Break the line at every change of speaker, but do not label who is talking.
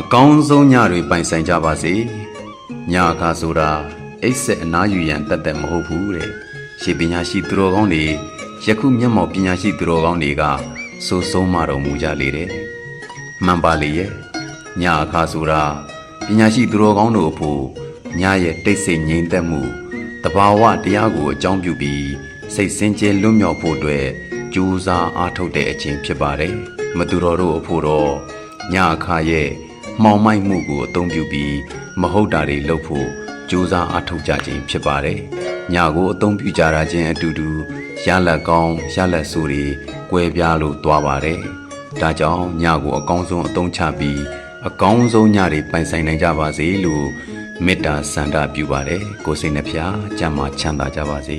အကောင်းဆုံးညတွေပိုင်ဆိုင်ကြပါစေညအခါဆိုတာအိတ်ဆက်အနားယူရန်တတ်တဲ့မဟုတ်ဘူးတဲ့ရှေပညာရှိသူတော်ကောင်းတွေယခုမျက်မှောက်ပညာရှိသူတော်ကောင်းတွေကစိုးဆုံးမတော်မူကြလေတဲ့မှန်ပါလေရဲ့ညအခါဆိုတာပညာရှိသူတော်ကောင်းတို့အဖို့ညရဲ့တိတ်ဆိတ်ငြိမ်သက်မှုတဘာဝတရားကိုအကြောင်းပြုပြီးစိတ်စင်ကြယ်လွတ်မြောက်ဖို့အတွက်ကြိုးစားအားထုတ်တဲ့အချိန်ဖြစ်ပါတယ်မသူတော်တို့အဖို့တော့ညအခါရဲ့ မှောင်မိုက်မှုကိုအသုံးပြုပြီးမဟုတ်တာတွေလုပ်ဖို့ကြိုးစားအားထုတ်ကြခြင်းဖြစ်ပါတယ်ညကိုအသုံးပြုကြတာချင်းအတူတူရလက်ကောင်းရလက်ဆိုးတွေကွဲပြားလို့တွားပါတယ်ဒါကြောင့်ညကိုအကောင်းဆုံးအသုံးချပြီးအကောင်းဆုံးညတွေပိုင်ဆိုင်နိုင်ကြပါစေလို့မေတ္တာဆန္ဒပြုပါတယ်ကိုယ်စိတ်နှဖျားကျမ်းမာချမ်းသာကြပါစေ